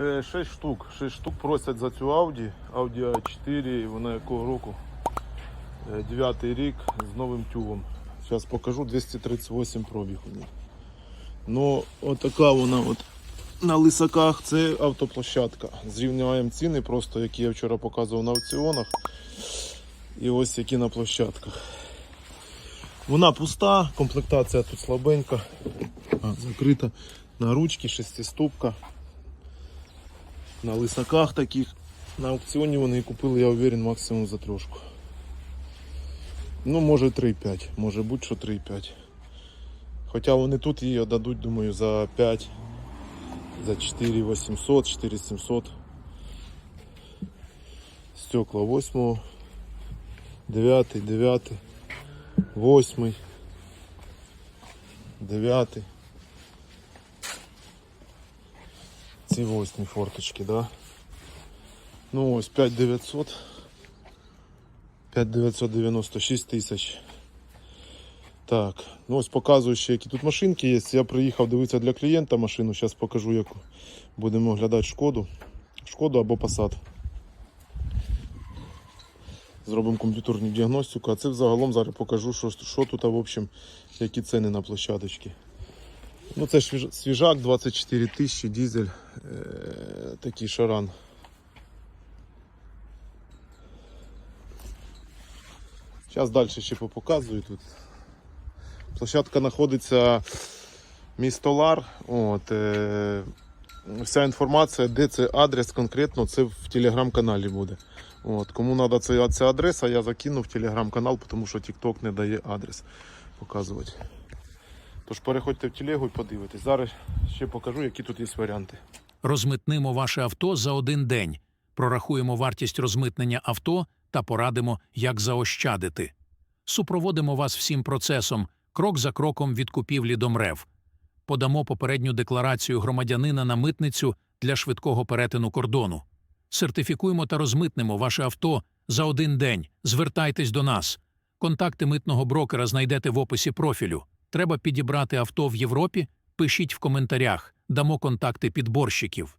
Е, 6 штук. 6 штук просять за цю Audi. Audi A4, вона якого року? Е, Дев'ятий рік з новим тюгом. Зараз покажу 238 пробіг у неї. Ну, отака вона от на лисаках. Це автоплощадка. Зрівняємо ціни, просто які я вчора показував на аукціонах. І ось які на площадках. Вона пуста, комплектація тут слабенька, а, закрита на ручки, шестиступка. На лисаках таких. На аукціоні вони купили, я уверен, максимум за трошку. Ну, може 3,5, може будь що 3,5. Хоча вони тут її дадуть, думаю, за 5, за 4 800, 4 700. Стекла 8, 9, 9, 8, 9. Ці восьмі форточки, да? Ну ось 5900. 5996 тисяч. Так, ну ось показую ще, які тут машинки є. Я приїхав дивитися для клієнта машину. Зараз покажу, яку будемо оглядати шкоду. Шкоду або Passat. Зробимо комп'ютерну діагностику, а це взагалом зараз покажу, що, що тут, в общем, які ціни на площадочки. Ну це свіжак 24 тисячі, дизель, е, такий шаран. Зараз далі ще показую тут. Площадка знаходиться місто Лар. От, е, вся інформація, де це адрес конкретно, це в телеграм-каналі буде. От, кому треба ця, ця адреса, я закину в телеграм-канал, тому що TikTok не дає адрес показувати. Тож переходьте в телегу і подивитесь. Зараз ще покажу, які тут є варіанти. Розмитнимо ваше авто за один день, прорахуємо вартість розмитнення авто та порадимо, як заощадити. Супроводимо вас всім процесом, крок за кроком від купівлі до МРЕВ. Подамо попередню декларацію громадянина на митницю для швидкого перетину кордону. Сертифікуємо та розмитнемо ваше авто за один день. Звертайтесь до нас. Контакти митного брокера знайдете в описі профілю. Треба підібрати авто в Європі? Пишіть в коментарях, дамо контакти підборщиків.